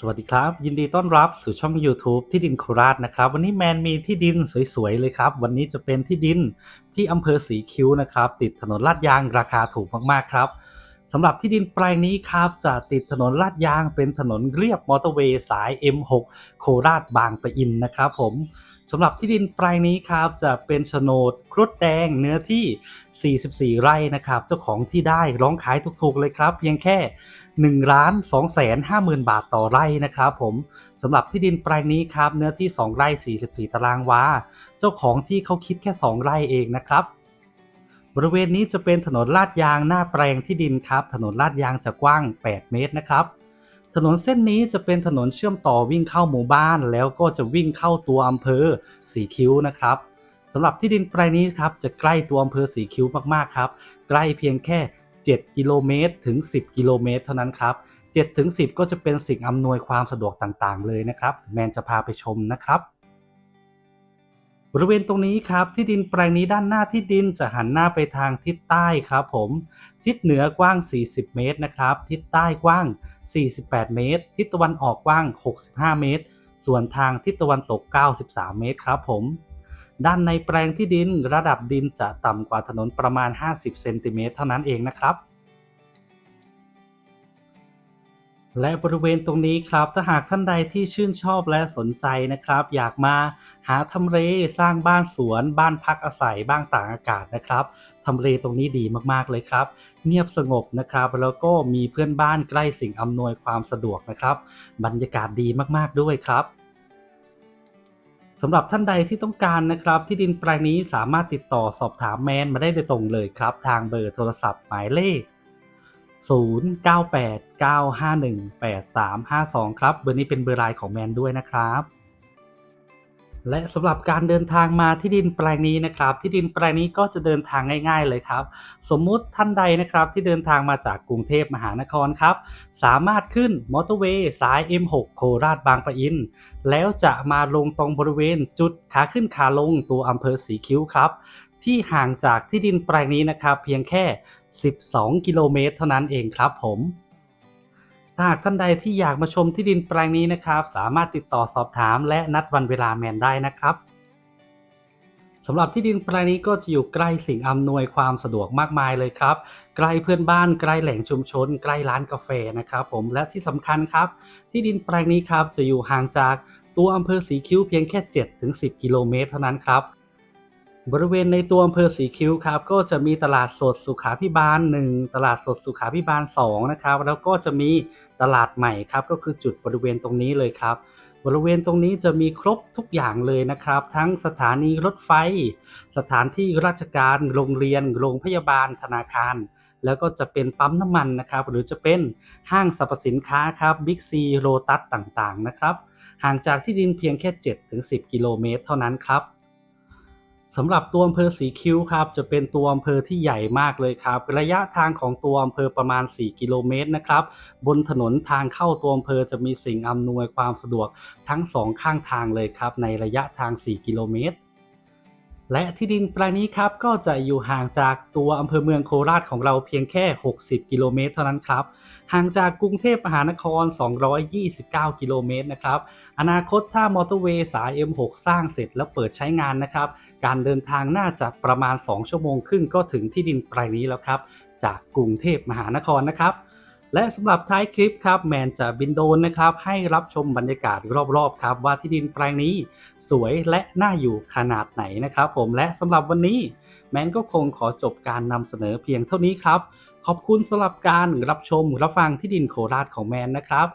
สวัสดีครับ ยินดีต้อนรับสู่ช่อง YouTube ที่ดินโคราชนะครับ วันนี้แมนมีที่ดินสวยๆเลยครับ วันนี้จะเป็นที่ดินที่อำเภอสีคิ้วนะครับ ติดถนนลาดยางราคาถูกมากๆครับ สำหรับที่ดินแปลงนี้ครับจะติดถนนลาดยางเป็นถนนเรียบมอเตอร์เวย์สาย M6 โคราชบางปะอินนะครับผมสำหรับที่ดินแปลงนี้ครับจะเป็นโฉนดครุฑแดงเนื้อที่ 44 ไร่นะครับ เจ้าของที่ได้ร้องขายถูกๆเลยครับ เพียงแค่1ล้าน2แสน5หมื่นบาทต่อไร่นะครับผมสำหรับที่ดินแปลงนี้ครับเนื้อที่ 2 ไร่ 44 ตารางวา เจ้าของที่เขาคิดแค่ 2 ไร่เองนะครับ บริเวณนี้จะเป็นถนนลาดยางหน้าแปลงที่ดินครับ ถนนลาดยางจะกว้าง 8 เมตรนะครับ ถนนเส้นนี้จะเป็นถนนเชื่อมต่อวิ่งเข้าหมู่บ้าน แล้วก็จะวิ่งเข้าตัวอำเภอสีคิ้วนะครับสำหรับที่ดินแปลงนี้ครับจะใกล้ตัวอำเภอสีคิ้วมากๆครับ ใกล้เพียงแค่ 7 กิโลเมตรถึง 10 กิโลเมตรเท่านั้นครับ7ถึง10 ก็จะเป็นสิ่งอำนวยความสะดวกต่างๆ เลยนะครับ แมนจะพาไปชมนะครับ บริเวณตรงนี้ครับที่ดินแปลงนี้ด้านหน้าที่ดินจะหันหน้าไปทางทิศใต้ครับผมทิศเหนือกว้าง 40 เมตรนะครับทิศใต้กว้าง 48 เมตร ทิศตะวันออกกว้าง 65 เมตร ส่วนทางทิศตะวันตก 93 เมตรครับผมด้านในแปลงที่ดินระดับดินจะต่ำกว่าถนนประมาณ 50 เซนติเมตรเท่านั้นเองนะครับ และบริเวณตรงนี้ครับ ถ้าหากท่านใดที่ชื่นชอบและสนใจนะครับ อยากมาหาทำเลสร้างบ้านสวน บ้านพักอาศัย บ้างต่างอากาศนะครับทำเลตรงนี้ดีมากๆเลยครับ เงียบสงบนะครับ แล้วก็มีเพื่อนบ้านใกล้สิ่งอำนวยความสะดวกนะครับ บรรยากาศดีมากๆด้วยครับสำหรับท่านใดที่ต้องการนะครับ ที่ดินแปลงนี้สามารถติดต่อสอบถามแมนมาได้โดยตรงเลยครับ ทางเบอร์โทรศัพท์หมายเลข 0989518352 ครับ เบอร์นี้เป็นเบอร์ไลน์ของแมนด้วยนะครับ และสำหรับการเดินทางมาที่ดินแปลงนี้นะครับ ที่ดินแปลงนี้ก็จะเดินทางง่าย ๆ เลยครับ สมมุติท่านใดนะครับที่เดินทางมาจากกรุงเทพมหานครครับ สามารถขึ้นมอเตอร์เวย์สาย M6 โคราชบางปะอิน แล้วจะมาลงตรงบริเวณจุดขาขึ้นขาลงตัวอำเภอสีคิ้วครับที่ห่างจากที่ดินแปลงนี้นะครับ เพียงแค่ 12 กิโลเมตร เท่านั้นเองครับผมถ้าหากท่านใดที่อยากมาชมที่ดินแปลงนี้นะครับ สามารถติดต่อสอบถามและนัดวันเวลาแมนได้นะครับสำหรับที่ดินแปลงนี้ก็จะอยู่ใกล้สิ่งอำนวยความสะดวกมากมายเลยครับ ใกล้เพื่อนบ้านใกล้แหล่งชุมชน ใกล้ร้านกาแฟนะครับผมและที่สำคัญครับ ที่ดินแปลงนี้ครับจะอยู่ห่างจากตัวอำเภอสีคิ้วเพียงแค่7ถึง10 กิโลเมตรเท่านั้นครับ บริเวณในตัวอำเภอสีคิ้วครับก็จะมีตลาดสดสุขาพิบาล 1 ตลาดสดสุขาพิบาล2นะครับแล้วก็จะมีตลาดใหม่ครับก็คือจุดบริเวณตรงนี้เลยครับ บริเวณตรงนี้จะมีครบทุกอย่างเลยนะครับ ทั้งสถานีรถไฟ สถานที่ราชการโรงเรียน โรงพยาบาลธนาคาร แล้วก็จะเป็นปั๊มน้ำมันนะครับ หรือจะเป็นห้างสรรพสินค้าครับบิ๊กซีโรตัสต่างๆนะครับห่างจากที่ดินเพียงแค่ 7-10 กิโลเมตร เท่านั้นครับ สำหรับตัวอำเภอสีคิ้วครับจะเป็นตัวอำเภอที่ใหญ่มากเลยครับ ระยะทางของตัวอำเภอประมาณ 4 กิโลเมตรนะครับ บนถนนทางเข้าตัวอำเภอจะมีสิ่งอำนวยความสะดวกทั้งสองข้างทางเลยครับ ในระยะทาง 4 กิโลเมตร และที่ดินแปลงนี้ครับก็จะอยู่ห่างจากตัวอำเภอเมืองโคราชของเราเพียงแค่ 60 กิโลเมตรเท่านั้นครับ ห่างจากกรุงเทพมหานคร 229 กิโลเมตรนะครับ อนาคตถ้ามอเตอร์เวย์สาย M6 สร้างเสร็จแล้วเปิดใช้งานนะครับ การเดินทางน่าจะประมาณ 2 ชั่วโมงครึ่งก็ถึงที่ดินแปลงนี้แล้วครับ จากกรุงเทพมหานครนะครับ และสำหรับท้ายคลิปครับแมนจะบินโดนนะครับให้รับชมบรรยากาศรอบๆครับว่าที่ดินแปลงนี้สวยและน่าอยู่ขนาดไหนนะครับผมและสำหรับวันนี้แมนก็คงขอจบการนำเสนอเพียงเท่านี้ครับ ขอบคุณสำหรับการรับชมรับฟังที่ดินโคราชของแมนนะครับ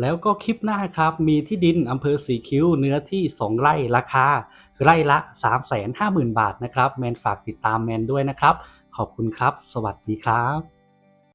แล้วก็คลิปหน้าครับ มีที่ดินอำเภอสีคิ้วเนื้อที่ 2 ไร่ราคา ไร่ละ 350,000 บาทนะครับ แมนฝากติดตามแมนด้วยนะครับ ขอบคุณครับ สวัสดีครับ